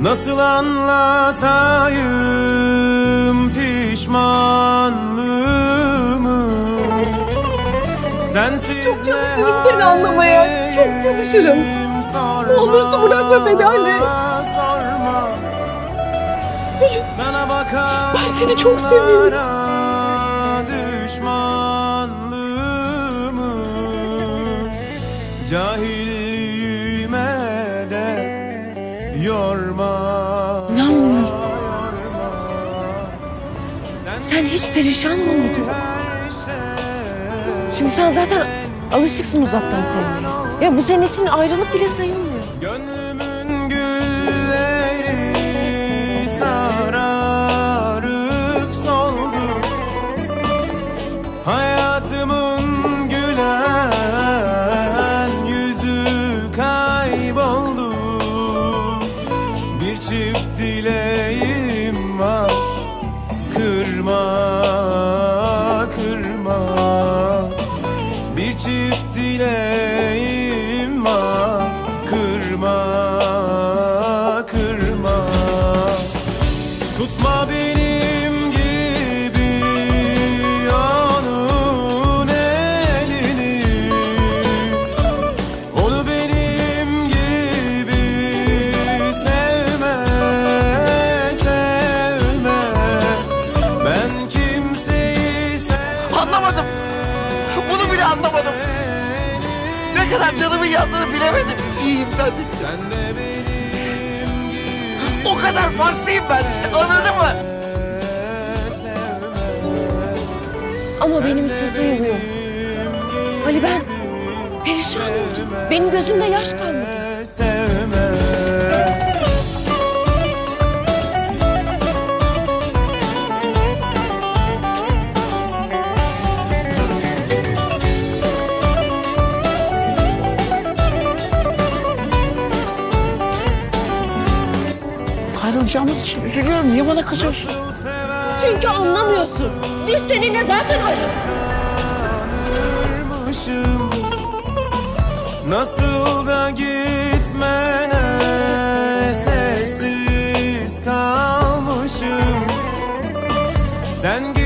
Nasıl anlatayım pişmanlığımı Sensiz Çok çalışırım seni anlamaya, çok çalışırım. Ne olursa bırakma beni anne. Sana bakan Ben seni çok seviyorum. Düşmanlığımı Cahilliğime de yorma İnanmıyorum. Sen, hiç perişan olmadın. her şey Çünkü sen zaten alışıksın uzaktan sevmeye. Ya bu senin için ayrılık bile sayılmıyor. Bir çift dileğim var. Kırma, kırma. Bir çift dileğim anlamadım. Ne kadar canımın yandığını bilemedim. İyiyim sen de. Sen de benim gibi O kadar farklıyım ben işte anladın mı? Ama benim için sayılıyor. Ali ben perişan oldum. Benim gözümde yaş kalmadı. Ayrılacağımız için üzülüyorum. Niye bana kızıyorsun? Çünkü anlamıyorsun. Biz seninle zaten. Kırmışım Nasıl da gitmene sessiz kalmışım Sen gitmişsin